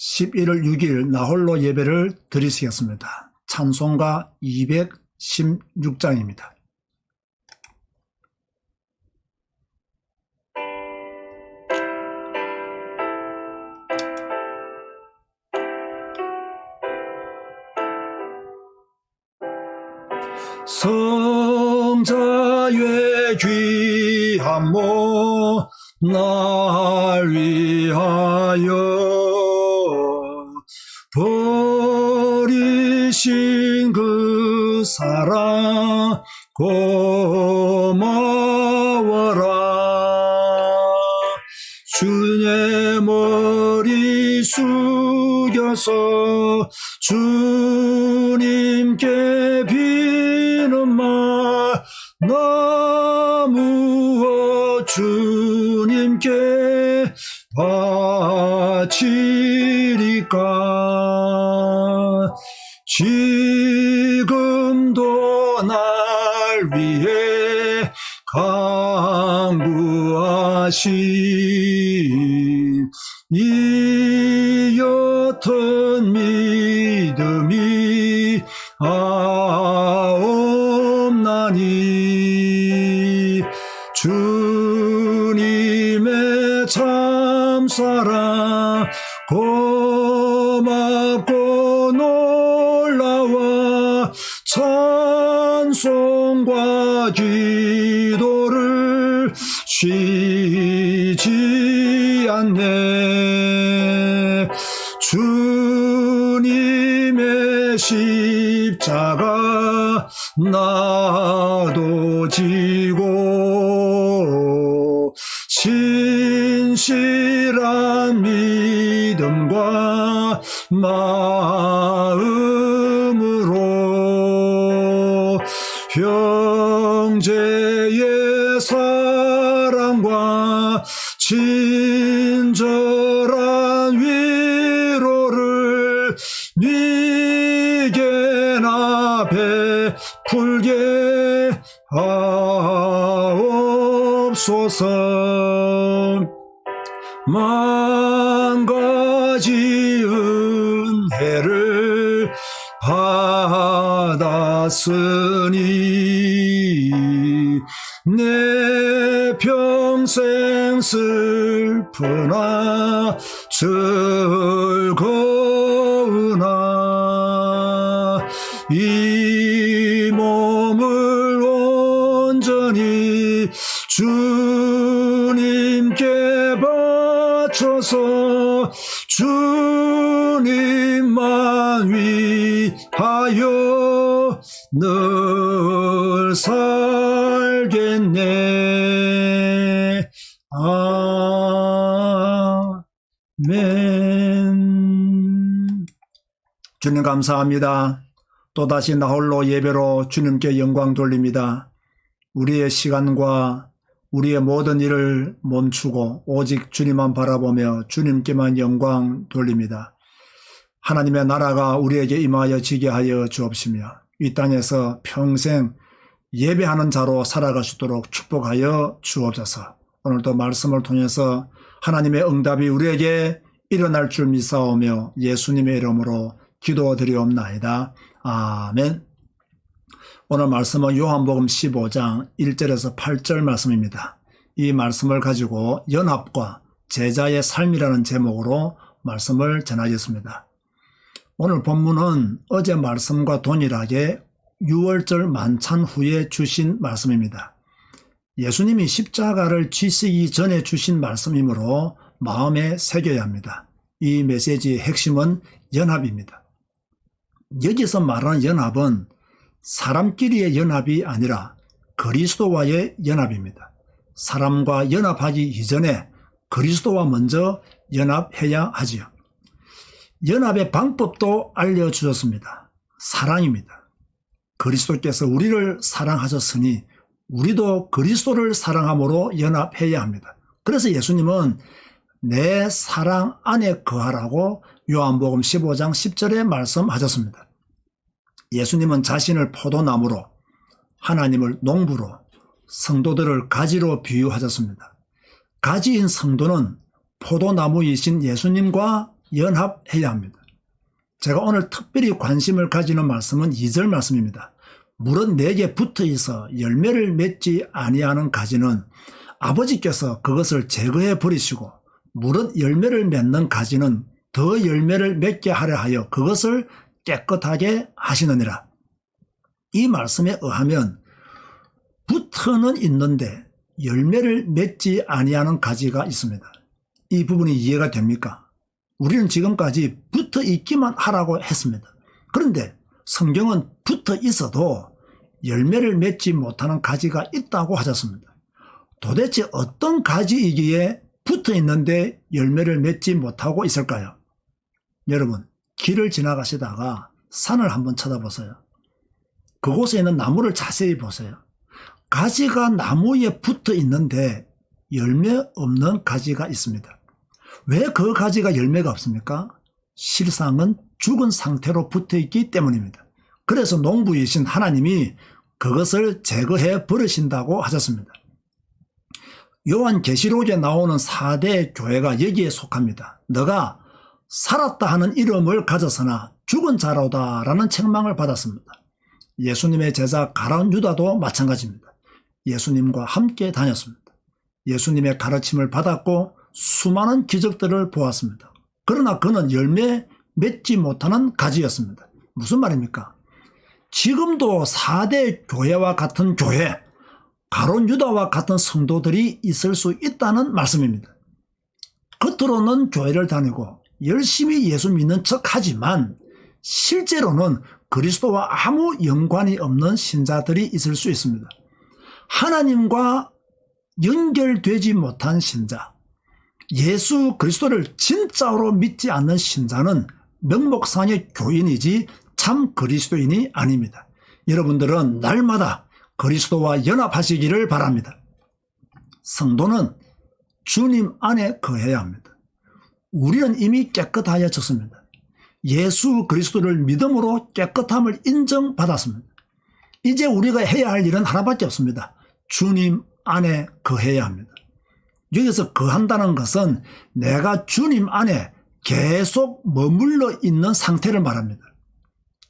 11월 6일 나홀로 예배를 드리시겠습니다. 찬송가 216장입니다. 성자의 귀한 몸날 위하여 그 사랑 고마워라. 주의 머리 숙여서 주님께 비는 말 나무어 주님께 바치리까? 지금 도 날 위해 강구하신 이 옅은 믿음이 아 쉬지 않네. 주님의 십자가 나도 지고 신실한 믿음과 마음 베풀게 하옵소서. 만 가지 은혜를 받았으니 내 평생 슬프나 즐 주님만 위하여 늘 살겠네. 아멘. 주님 감사합니다. 또다시 나 홀로 예배로 주님께 영광 돌립니다. 우리의 시간과 우리의 모든 일을 멈추고 오직 주님만 바라보며 주님께만 영광 돌립니다. 하나님의 나라가 우리에게 임하여 지게 하여 주옵시며 이 땅에서 평생 예배하는 자로 살아갈 수 있도록 축복하여 주옵소서. 오늘도 말씀을 통해서 하나님의 응답이 우리에게 일어날 줄 믿사오며 예수님의 이름으로 기도드리옵나이다. 아멘. 오늘 말씀은 요한복음 15장 1절에서 8절 말씀입니다. 이 말씀을 가지고 연합과 제자의 삶이라는 제목으로 말씀을 전하겠습니다. 오늘 본문은 어제 말씀과 동일하게 6월절 만찬 후에 주신 말씀입니다. 예수님이 십자가를 지시기 전에 주신 말씀이므로 마음에 새겨야 합니다. 이 메시지의 핵심은 연합입니다. 여기서 말하는 연합은 사람끼리의 연합이 아니라 그리스도와의 연합입니다. 사람과 연합하기 이전에 그리스도와 먼저 연합해야 하지요. 연합의 방법도 알려주셨습니다. 사랑입니다. 그리스도께서 우리를 사랑하셨으니 우리도 그리스도를 사랑함으로 연합해야 합니다. 그래서 예수님은 내 사랑 안에 거하라고 요한복음 15장 10절에 말씀하셨습니다. 예수님은 자신을 포도나무로 하나님을 농부로 성도들을 가지로 비유하셨습니다. 가지인 성도는 포도나무이신 예수님과 연합해야 합니다. 제가 오늘 특별히 관심을 가지는 말씀은 2절 말씀입니다. 물은 내게 붙어 있어 열매를 맺지 아니하는 가지는 아버지께서 그것을 제거해 버리시고 물은 열매를 맺는 가지는 더 열매를 맺게 하려 하여 그것을 깨끗하게 하시느니라. 이 말씀에 의하면 붙어는 있는데 열매를 맺지 아니하는 가지가 있습니다. 이 부분이 이해가 됩니까? 우리는 지금까지 붙어 있기만 하라고 했습니다. 그런데 성경은 붙어 있어도 열매를 맺지 못하는 가지가 있다고 하셨습니다. 도대체 어떤 가지이기에 붙어 있는데 열매를 맺지 못하고 있을까요? 여러분, 길을 지나가시다가 산을 한번 쳐다보세요. 그곳에 있는 나무를 자세히 보세요. 가지가 나무에 붙어 있는데 열매 없는 가지가 있습니다. 왜 그 가지가 열매가 없습니까? 실상은 죽은 상태로 붙어 있기 때문입니다. 그래서 농부이신 하나님이 그것을 제거해 버리신다고 하셨습니다. 요한 계시록에 나오는 4대 교회가 여기에 속합니다. 너가 살았다 하는 이름을 가졌으나 죽은 자로다라는 책망을 받았습니다. 예수님의 제자 가라운 유다도 마찬가지입니다. 예수님과 함께 다녔습니다. 예수님의 가르침을 받았고 수많은 기적들을 보았습니다. 그러나 그는 열매 맺지 못하는 가지였습니다. 무슨 말입니까? 지금도 4대 교회와 같은 교회, 가론 유다와 같은 성도들이 있을 수 있다는 말씀입니다. 겉으로는 교회를 다니고 열심히 예수 믿는 척 하지만 실제로는 그리스도와 아무 연관이 없는 신자들이 있을 수 있습니다. 하나님과 연결되지 못한 신자, 예수 그리스도를 진짜로 믿지 않는 신자는 명목상의 교인이지 참 그리스도인이 아닙니다. 여러분들은 날마다 그리스도와 연합하시기를 바랍니다. 성도는 주님 안에 거해야 합니다. 우리는 이미 깨끗하여졌습니다. 예수 그리스도를 믿음으로 깨끗함을 인정받았습니다. 이제 우리가 해야 할 일은 하나밖에 없습니다. 주님 안에 거해야 합니다. 여기서 거한다는 것은 내가 주님 안에 계속 머물러 있는 상태를 말합니다.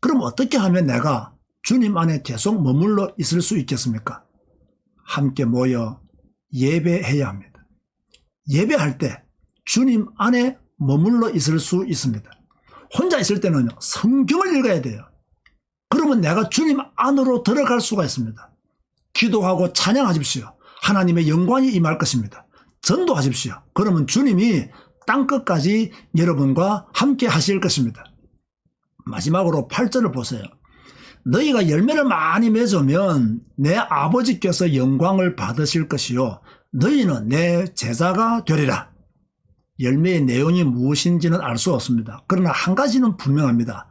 그럼 어떻게 하면 내가 주님 안에 계속 머물러 있을 수 있겠습니까? 함께 모여 예배해야 합니다. 예배할 때 주님 안에 머물러 있을 수 있습니다. 혼자 있을 때는 성경을 읽어야 돼요. 그러면 내가 주님 안으로 들어갈 수가 있습니다. 기도하고 찬양하십시오. 하나님의 영광이 임할 것입니다. 전도하십시오. 그러면 주님이 땅끝까지 여러분과 함께 하실 것입니다. 마지막으로 8절을 보세요. 너희가 열매를 많이 맺으면 내 아버지께서 영광을 받으실 것이요. 너희는 내 제자가 되리라. 열매의 내용이 무엇인지는 알 수 없습니다. 그러나 한 가지는 분명합니다.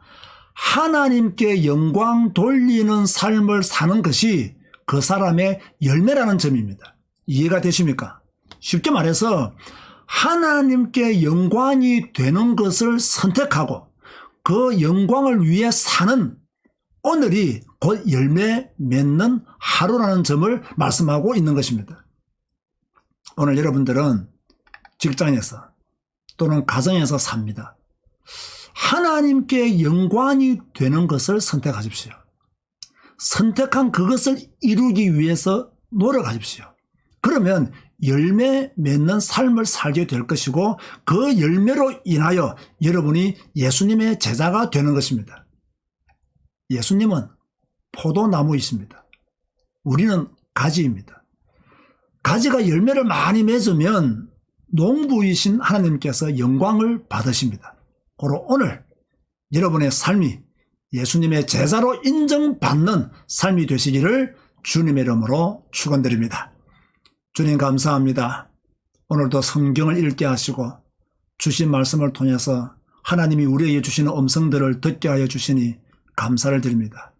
하나님께 영광 돌리는 삶을 사는 것이 그 사람의 열매라는 점입니다. 이해가 되십니까? 쉽게 말해서 하나님께 영광이 되는 것을 선택하고 그 영광을 위해 사는 오늘이 곧 열매 맺는 하루라는 점을 말씀하고 있는 것입니다. 오늘 여러분들은 직장에서 또는 가정에서 삽니다. 하나님께 영광이 되는 것을 선택하십시오. 선택한 그것을 이루기 위해서 노력하십시오. 그러면 열매 맺는 삶을 살게 될 것이고 그 열매로 인하여 여러분이 예수님의 제자가 되는 것입니다. 예수님은 포도나무이십니다. 우리는 가지입니다. 가지가 열매를 많이 맺으면 농부이신 하나님께서 영광을 받으십니다. 고로 오늘 여러분의 삶이 예수님의 제자로 인정받는 삶이 되시기를 주님의 이름으로 축원드립니다. 주님 감사합니다. 오늘도 성경을 읽게 하시고 주신 말씀을 통해서 하나님이 우리에게 주시는 음성들을 듣게 하여 주시니 감사를 드립니다.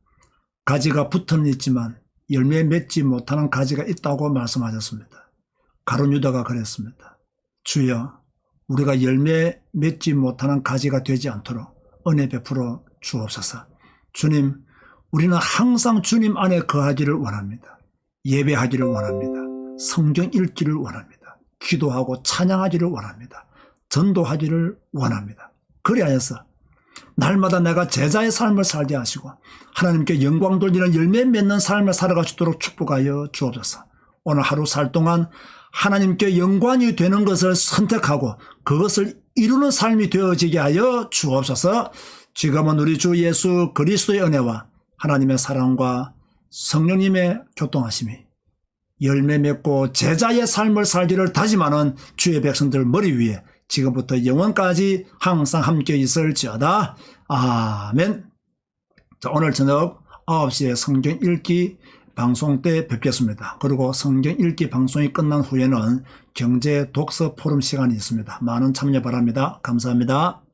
가지가 붙은 있지만 열매 맺지 못하는 가지가 있다고 말씀하셨습니다. 가론 유다가 그랬습니다. 주여 우리가 열매 맺지 못하는 가지가 되지 않도록 은혜 베풀어 주옵소서. 주님, 우리는 항상 주님 안에 거하기를 원합니다. 예배하기를 원합니다. 성경 읽기를 원합니다. 기도하고 찬양하기를 원합니다. 전도하기를 원합니다. 그리하여서 날마다 내가 제자의 삶을 살게 하시고 하나님께 영광 돌리는 열매 맺는 삶을 있도록 축복하여 주옵소서. 오늘 하루 살 동안 하나님께 영광이 되는 것을 선택하고 그것을 이루는 삶이 되어지게 하여 주옵소서. 지금은 우리 주 예수 그리스도의 은혜와 하나님의 사랑과 성령님의 교통하심이 열매 맺고 제자의 삶을 살기를 다짐하는 주의 백성들 머리 위에 지금부터 영원까지 항상 함께 있을지어다. 아멘. 자, 오늘 저녁 9시에 성경 읽기 방송 때 뵙겠습니다. 그리고 성경 읽기 방송이 끝난 후에는 경제 독서 포럼 시간이 있습니다. 많은 참여 바랍니다. 감사합니다.